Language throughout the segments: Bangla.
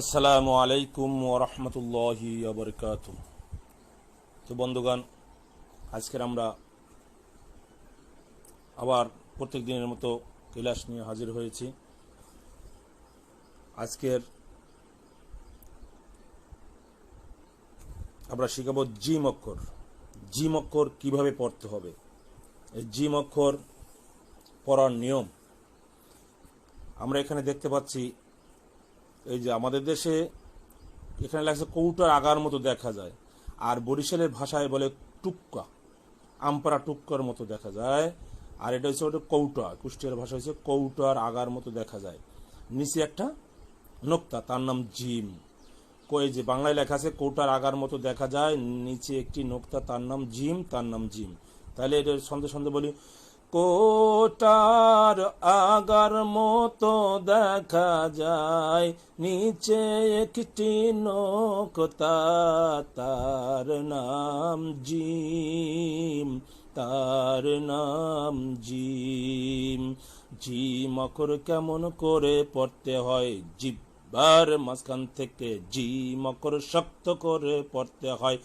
আসসালামু আলাইকুম ওরহমতুল্লাহি আবরকাত তো বন্ধুগান আজকের আমরা আবার প্রত্যেক দিনের মতো ক্লাস নিয়ে হাজির হয়েছি। আজকের আমরা শিখাবো জিম অক্ষর। জিম অক্ষর কীভাবে পড়তে হবে? এই জিম অক্ষর পড়ার নিয়ম আমরা এখানে দেখতে পাচ্ছি এই যে আমাদের দেশে এখানে লাগছে কৌটার আগার মতো দেখা যায়। আর বরিশালের ভাষায় বলে টুক্কা আমপারা টুক্কার মতো দেখা যায়। আর এটা হচ্ছে ওটা কৌটা, কুষ্টিয়ার ভাষা হচ্ছে কৌটার আগার মতো দেখা যায়। নিচে একটা নোক্তা, তার নাম জিম। কই যে বাংলায় লেখা আছে, কৌটার আগার মতো দেখা যায়। নিচে একটি নোক্তা, তার নাম জিম, তার নাম জিম। তাহলে এটা সন্দেহ সন্দেহ বলি কোটার আগার মতো দেখা যায়, নিচে একটি নোকতা তার নাম জিম, তার নাম জিম। জিম অক্ষর কেমন করে পড়তে হয়? জিব্বার মাঝখান থেকে জিম অক্ষর শক্ত করে পড়তে হয়।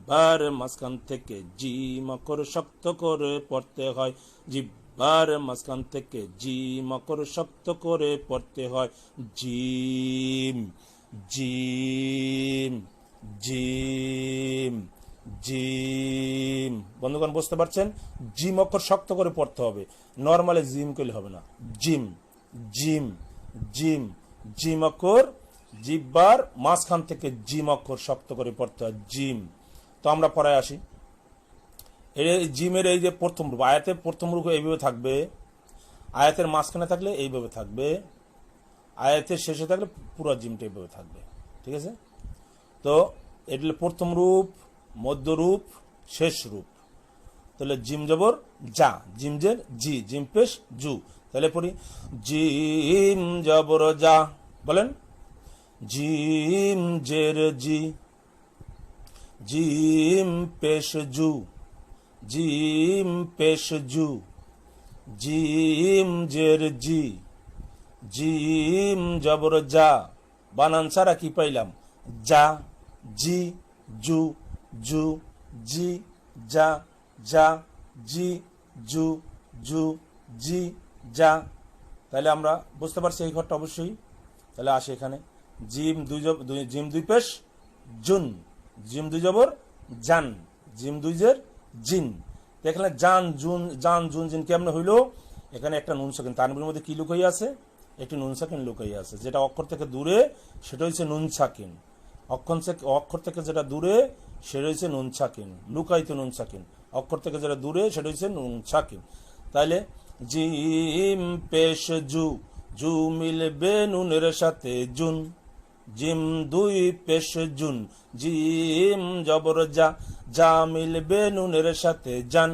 জিব্বার মাঝখান থেকে জিম অক্ষর শক্ত করে পড়তে হয়। জিব্বার মাঝখান থেকে জিম অক্ষর শক্ত করে পড়তে হয়। জিম জিম জিম জিম। বন্ধুগণ, বুঝতে পারছেন? জিম অক্ষর শক্ত করে পড়তে হবে। নর্মালি জিম করলে হবে না। জিম জিম জিম জিম অক্ষর জিব্বার মাঝখান থেকে জিম অক্ষর শক্ত করে পড়তে হয়। জিম তো আমরা পড়ায় আসি। এই জিমের এই যে প্রথম রূপ, আয়াতের প্রথম রূপ এইভাবে থাকবে। আয়াতের মাঝখানে থাকলে এইভাবে থাকবে। আয়াতের শেষে থাকলে পুরো জিমটা এইভাবে থাকবে। ঠিক আছে? তো এটা প্রথম রূপ মধ্যরূপ শেষ রূপ। তাহলে জিম জবর যা জিমজের জি, জিম পেশ জু। তাহলে পড়ি, জিম জবর যা। বলেন? জিম জের জি। জিম পেশ জু, জিম পেশ জু, জিম জের জি, জিম জবর যা বানান ছাড়া কি পাইলাম? যা জি, জু জু, জি যা যা জি, জু জু, জি যা তাহলে আমরা বুঝতে পারছি এই ঘরটা অবশ্যই। তাহলে আসে এখানে। জিম দুই- জিম দুই পেশ, জুন। জিম দুই জবর, জান। জিম দুই জের, জিন। এখানে জান, জুন জান, জুন, জিন কেমনে হইল? এখানে একটা নুন সাকিন তানবির মধ্যে কি লুকাই আছে? একটি নুন সাকিন লুকাই আছে, যেটা অক্ষর থেকে দূরে, সেটা হচ্ছে নুন সাকিন অক্ষর থেকে অক্ষর থেকে যেটা দূরে, সেটা হচ্ছে নুন সাকিন লুকাইতে নুন সাকিন অক্ষর থেকে যেটা দূরে, সেটা হচ্ছে নুন সাকিন তাহলে জিম, পেশ, জু। জু মিলবে নুনের সাথে জুন। জিম দুই পেশ জুন। জিম জবর যা যা মিলবে নুনের সাথে জান।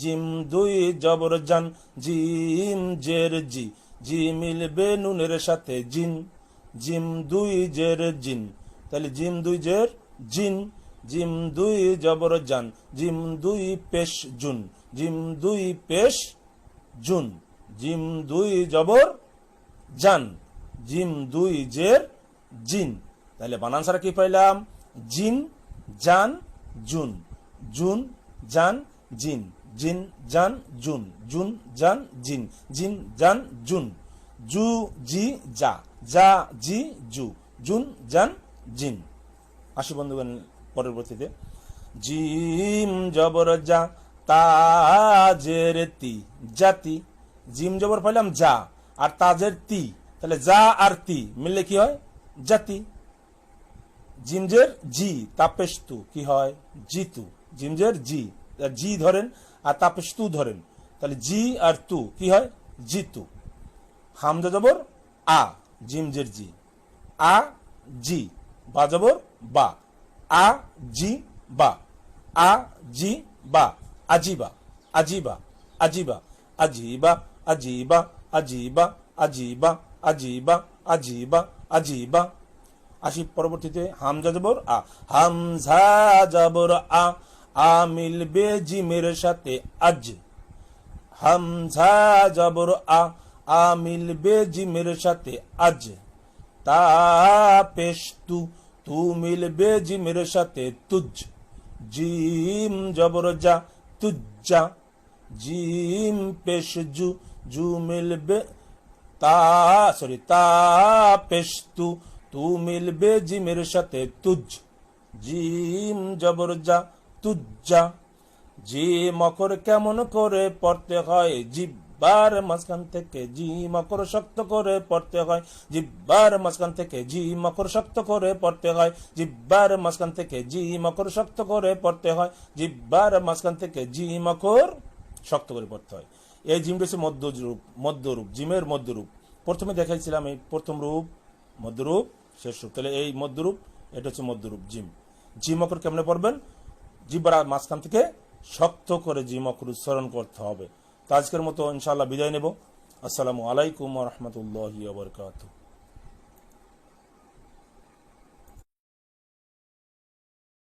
জিম দুই জবর জান, জিম জের জি জি মিলবে নুনের সাথে জিন। জিম দুই জের জিন, তাহলে জিম দুই জের জিন। জিম দুই জবর জান, জিম দুই পেশ জুন, জিম দুই পেশ জুন। জিম দুই জবর জান, জিম দুই জের জিন। তাহলে বানান ছাড়া কি পাইলাম? জিন, জান, জুন। জুন, জান, জিন। জিন, জান, জুন। জুন, জান, জিন। জিন, জান, জুন। জু, জি যা যা জি, জু। জুন, জান, জিন। আসি বন্ধুগণ পরবর্তীতে। জিম জবর যা তাজের তি। জাতি জিম জবর পাইলাম যা আর তাজের তি। তাহলে যা আর তি মিললে কি হয়? জাতি। জিমজের জি, তাপেস্তু, কি হয়? জিতু। জিমজের জি জি ধরেন আর তাপেস্তু ধরেন। তাহলে জি আর তু, কি হয়? জিতু। হামজা জবর, আ, জিমজের জি। আ, জি, বা জবর, বা। আ, জি, বা। আ, জি, বা। আজিবা আজিবা আজিবা আজিবা আজিবা আজিবা আজিবা আজিবা আজিবা আজিবা আসি পরবর্তীতে, হামজা জবর আ। হামজা জবর আ আ মিলবে জিমের সাথে আজ। হামজা জবর আ আ মিলবে জিমের সাথে আজ। তা পেশ তু তু মিলবে জিমের সাথে তুজ। জিম জবর যা তুজ্জা জিম পেশ জু জু মিলবে তা সরি তা পেশ তু মিলবে জিমের সাথে তুজ। জিম জবর যা তুজ্জা জি মকর কেমন করে পড়তে হয়? জিব্বার মাঝখান থেকে জি মকর শক্ত করে পড়তে হয়। জিব্বার মাঝখান থেকে জি মকর শক্ত করে পড়তে হয়। জিব্বার মাঝখান থেকে জি মকর শক্ত করে পড়তে হয়। জিব্বার মাঝখান থেকে জি মকর শক্ত করে পড়তে হয়। এই জিমটা হচ্ছে মধ্যরূপ মধ্যরূপ, জিমের মধ্যরূপ। প্রথমে দেখাইছিলাম এই প্রথম রূপ, মধ্যরূপ, শেষ রূপ। তাহলে এই মধ্যরূপ, এটা হচ্ছে মধ্যরূপ জিম। জিম অকর কেমনে পড়বেন? জিব্বার মাঝখান থেকে শক্ত করে জিম অকর উচ্চারণ করতে হবে। তো আজকের মতো ইনশাআল্লাহ বিদায় নেব। আসসালামু আলাইকুম রহমতুল্লাহ বরকাত